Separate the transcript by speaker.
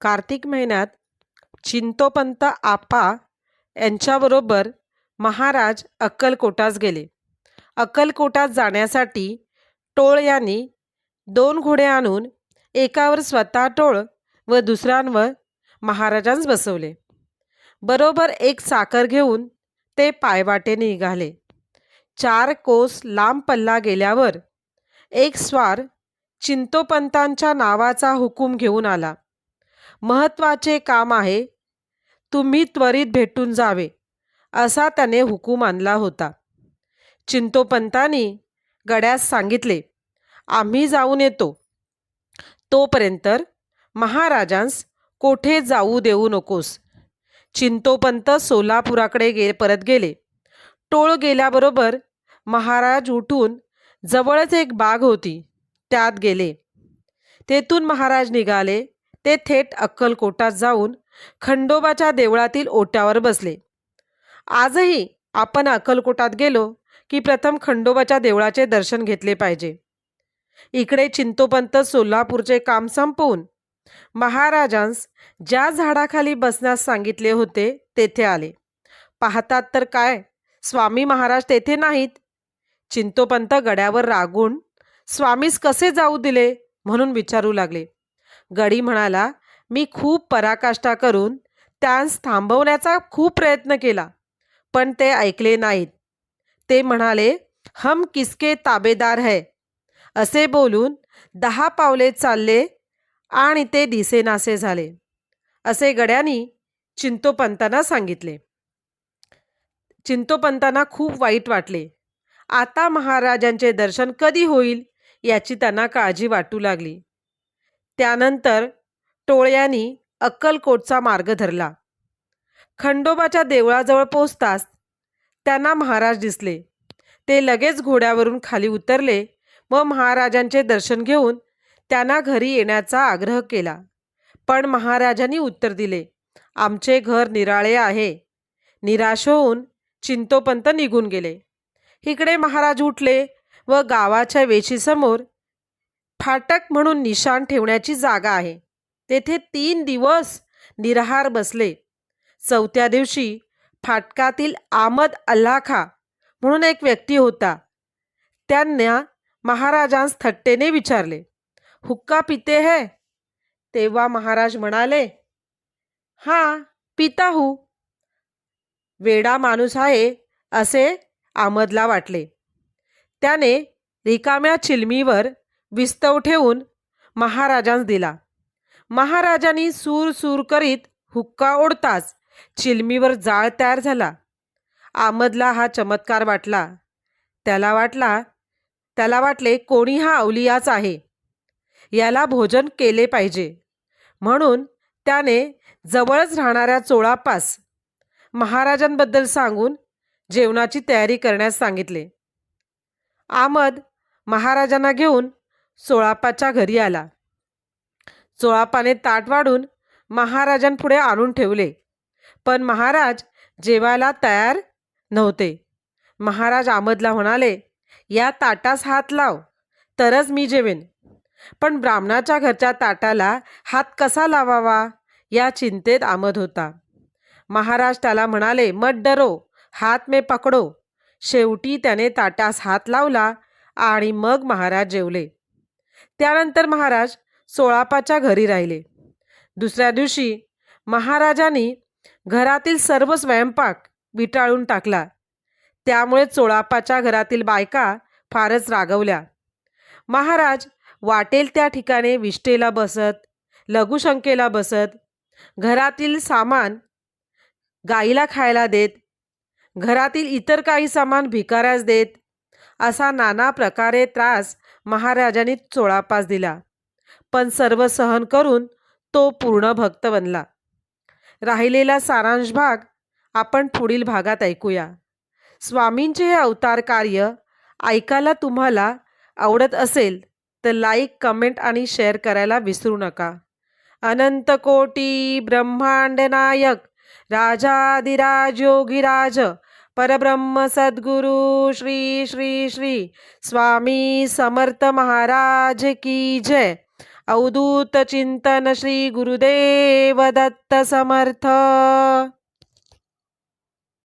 Speaker 1: कार्तिक महिन्यात चिंतोपंत आपा यांच्याबरोबर महाराज अक्कलकोटास गेले. अक्कलकोटात जाण्यासाठी टोळ यांनी दोन घोडे आणून एकावर स्वतः टोळ व दुसऱ्यांवर महाराजांस बसवले. बरोबर एक साखर घेऊन ते पायवाटे निघाले. चार कोस लांब पल्ला गेल्यावर एक स्वार चिंतोपंतांच्या नावाचा हुकूम घेऊन आला. महत्त्वाचे काम आहे. तुम्ही त्वरित भेटून जावे असा त्याने हुकूम आणला होता. चिंतोपंतांनी गड्यास सांगितले आम्ही जाऊन येतो. तोपर्यंत महाराजांस कोठे जाऊ देऊ नकोस. चिंतोपंत सोलापुराकडे गे परत गेले. टोळ गेल्याबरोबर महाराज उठून जवळच एक बाग होती त्यात गेले. तेथून महाराज निघाले. ते थेट अक्कलकोटात जाऊन खंडोबाच्या देवळातील ओट्यावर बसले. आजही आपण अक्कलकोटात गेलो की प्रथम खंडोबाच्या देवळाचे दर्शन घेतले पाहिजे. इकडे चिंतोपंत सोलापूरचे काम संपवून महाराजांस ज्या झाडाखाली बसण्यास सांगितले होते तेथे आले. पाहतात तर काय स्वामी महाराज तेथे नाहीत? चिंतोपंत गड्यावर रागून स्वामीस कसे जाऊ दिले? म्हणून विचारू लागले. गडी म्हणाला मी खूप पराकाष्ठा करून त्यांस थांबवण्याचा खूप प्रयत्न केला पण ते ऐकले नाहीत. ते म्हणाले हम किसके ताबेदार है? असे बोलून दहा पावले चालले आणि ते दिसेनासे झाले. असे गड्यांनी चिंतोपंतांना सांगितले. चिंतोपंतांना खूप वाईट वाटले. आता महाराजांचे दर्शन कधी होईल याची त्यांना काळजी वाटू लागली. त्यानंतर टोळ्यांनी अक्कलकोटचा मार्ग धरला. खंडोबाच्या देवळाजवळ पोचताच त्यांना महाराज दिसले. ते लगेच घोड्यावरून खाली उतरले व महाराजांचे दर्शन घेऊन त्यांना घरी येण्याचा आग्रह केला. पण महाराजांनी उत्तर दिले आमचे घर निराळे आहे. निराश होऊन चिंतोपंत निघून गेले. इकडे महाराज उठले व गावाच्या वेशीसमोर फाटक म्हणून निशाण ठेवण्याची जागा आहे. तेथे तीन दिवस निराहार बसले. चौथ्या दिवशी फाटकातील आमद अल्लाखा म्हणून एक व्यक्ती होता. त्यांना महाराजांस थट्टेने विचारले हुक्का पिते है? तेव्हा महाराज म्हणाले हां पिता हू. वेडा माणूस आहे असे आमदला वाटले. त्याने रिकाम्या चिलमीवर विस्तव ठेवून महाराजांस दिला. महाराजांनी सूर सूर करीत हुक्का ओढताच चिलमीवर जाळ तयार झाला. आमदला हा चमत्कार वाटला. त्याला वाटला त्याला वाटले कोणी हा अवलियाच आहे. याला भोजन केले पाहिजे. म्हणून त्याने जवळच राहणाऱ्या चोळापास महाराजांबद्दल सांगून जेवणाची तयारी करण्यास सांगितले. आमद महाराजांना घेऊन चोळापाच्या घरी आला. चोळापाने ताट वाढून महाराजांपुढे आणून ठेवले. पण महाराज जेवायला तयार नव्हते. महाराज आमदला म्हणाले या ताटास हात लाव तरच मी जेवेन. पण ब्राह्मणाच्या घरच्या ताटाला हात कसा लावावा या चिंतेत आमद होता. महाराज त्याला म्हणाले मत डरो हात मे पकडो. शेवटी त्याने ताटास हात लावला आणि मग महाराज जेवले. त्यानंतर महाराज सोळापाच्या घरी राहिले. दुसऱ्या दिवशी महाराजांनी घरातील सर्व स्वयंपाक विटाळून टाकला. त्यामुळे चोळापाच्या घरातील बायका फारच रागवल्या. महाराज वाटेल त्या ठिकाणी विष्टेला बसत लघुशंकेला बसत घरातील सामान गाईला खायला देत घरातील इतर काही सामान भिकाऱ्यास देत असा नाना प्रकारे त्रास महाराजांनी चोळापास दिला. पण सर्व सहन करून तो पूर्ण भक्त बनला. राहिलेला सारांश भाग आपण पुढील भागात ऐकूया. स्वामींचे हे अवतार कार्य ऐकायला तुम्हाला आवडत असेल तर लाईक कमेंट आणि शेअर करायला विसरू नका. अनंत कोटी ब्रह्मांड नायक राजाधिराज योगीराज परब्रह्म सद्गुरु श्री श्री श्री स्वामी समर्थ महाराज की जय। अवधूत चिंतन श्री गुरुदेव दत्त समर्थ।